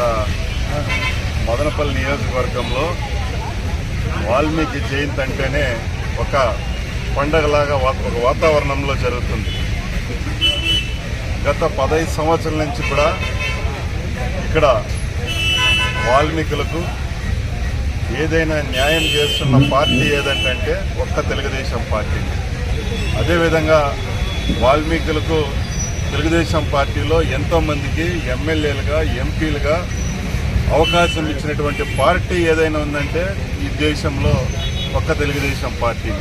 ఇక్కడ మదనపల్లి నియోజకవర్గంలో వాల్మీకి జయంతి అంటేనే ఒక పండగలాగా ఒక వాతావరణంలో జరుగుతుంది. గత పదహైదు సంవత్సరాల నుంచి కూడా ఇక్కడ వాల్మీకులకు ఏదైనా న్యాయం చేస్తున్న పార్టీ ఏదంటే ఒక్క తెలుగుదేశం పార్టీ. అదేవిధంగా వాల్మీకులకు తెలుగుదేశం పార్టీలో ఎంతోమందికి ఎమ్మెల్యేలుగా ఎంపీలుగా అవకాశం ఇచ్చినటువంటి పార్టీ ఏదైనా ఉందంటే ఈ దేశంలో ఒక్క తెలుగుదేశం పార్టీ.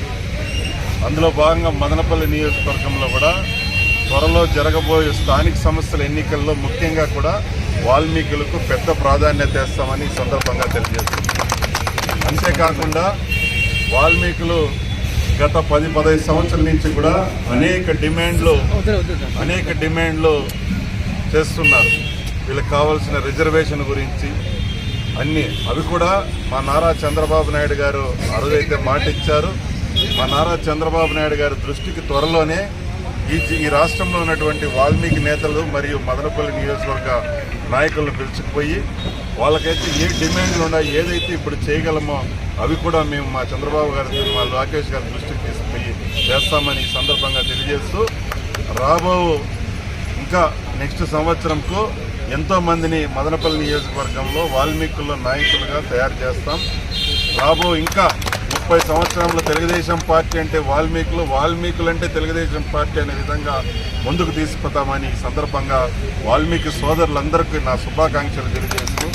అందులో భాగంగా మదనపల్లి నియోజకవర్గంలో కూడా త్వరలో జరగబోయే స్థానిక సంస్థల ఎన్నికల్లో ముఖ్యంగా కూడా వాల్మీకులకు పెద్ద ప్రాధాన్యత ఇస్తామని సందర్భంగా తెలియజేస్తుంది అంతేకాకుండా వాల్మీకులు గత పది పదహైదు సంవత్సరాల నుంచి కూడా అనేక డిమాండ్లు అనేక డిమాండ్లు చేస్తున్నారు. వీళ్ళకి కావాల్సిన రిజర్వేషన్ గురించి అన్ని. అవి కూడా మా నారా చంద్రబాబు నాయుడు గారు అరుదైతే మాట ఇచ్చారు మా నారా చంద్రబాబు నాయుడు గారి దృష్టికి త్వరలోనే ఈ ఈ రాష్ట్రంలో ఉన్నటువంటి వాల్మీకి నేతలు మరియు మదనపల్లి నియోజకవర్గ నాయకులను పిలుచుకుపోయి వాళ్ళకైతే ఏ డిమాండ్లు ఉన్నాయో ఏదైతే ఇప్పుడు చేయగలమో అవి కూడా మేము మా చంద్రబాబు గారి మా లోకేష్ గారి దృష్టికి తీసుకుపోయి చేస్తామని సందర్భంగా తెలియజేస్తూ రాబో ఇంకా నెక్స్ట్ సంవత్సరంకు ఎంతో మందిని మదనపల్లి నియోజకవర్గంలో వాల్మీకుల్లో నాయకులుగా తయారు చేస్తాం. రాబో ఇంకా ముప్పై సంవత్సరంలో తెలుగుదేశం పార్టీ అంటే వాల్మీకులు వాల్మీకులు అంటే తెలుగుదేశం పార్టీ అనే విధంగా ముందుకు తీసుకుపోతామని ఈ సందర్భంగా వాల్మీకి సోదరులందరికీ నా శుభాకాంక్షలు తెలియజేస్తూ